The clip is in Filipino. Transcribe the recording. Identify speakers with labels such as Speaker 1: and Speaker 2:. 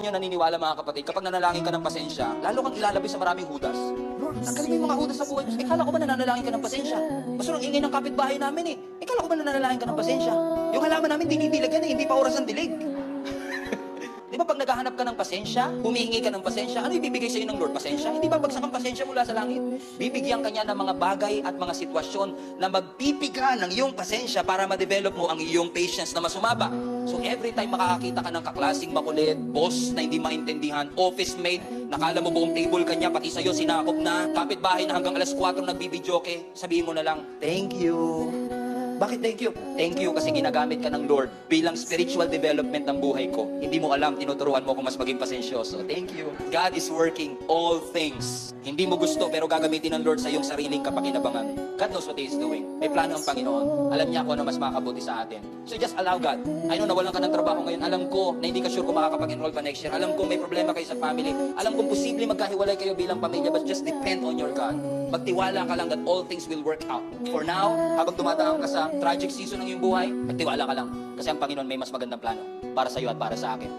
Speaker 1: nyo naniniwala mga kapatid, kapag nanalangin ka ng pasensya, lalo kang ilalabis sa maraming hudas. Tanggalin mo mga hudas sa buhay. Eh, kala ko ba nananalangin ka ng pasensya? Basta ingay ng kapitbahay namin eh. Eh, kala ko ba nananalangin ka ng pasensya? Yung halaman namin, dinidilag yan eh, hindi pa oras ang dilig. Ba pag naghahanap ka ng pasensya, humihingi ka ng pasensya, ano ibibigay sa iyo ng Lord? Pasensya? Hindi ba bagsak pasensya mula sa langit? Bibigyan ka niya ng mga bagay at mga sitwasyon na magpipiga ng iyong pasensya para ma-develop mo ang iyong patience na masumaba. So every time makakakita ka ng kaklasing makulit, boss na hindi maintindihan, office mate, nakala mo buong table kanya, pati sa'yo sinakop na, kapitbahay na hanggang alas 4 nagbibidyoke, sabihin mo na lang, thank you. Bakit thank you? Thank you kasi ginagamit ka ng Lord bilang spiritual development ng buhay ko. Hindi mo alam, tinuturuan mo kung mas maging pasensyoso. Thank you. God is working all things. Hindi mo gusto pero gagamitin ng Lord sa iyong sariling kapakinabangan. God knows what He is doing. May plano ang Panginoon. Alam niya kung ano mas makakabuti sa atin. So just allow God. I know nawalan ka ng trabaho ngayon. Alam ko na hindi ka sure kung makakapag-enroll pa next year. Alam ko may problema kayo sa family. Alam ko posible magkahiwalay kayo bilang pamilya but just depend on your God. Magtiwala ka lang that all things will work out. For now, habang dumadaan ka sa tragic season ng iyong buhay, magtiwala ka lang. Kasi ang Panginoon may mas magandang plano para sa iyo at para sa akin.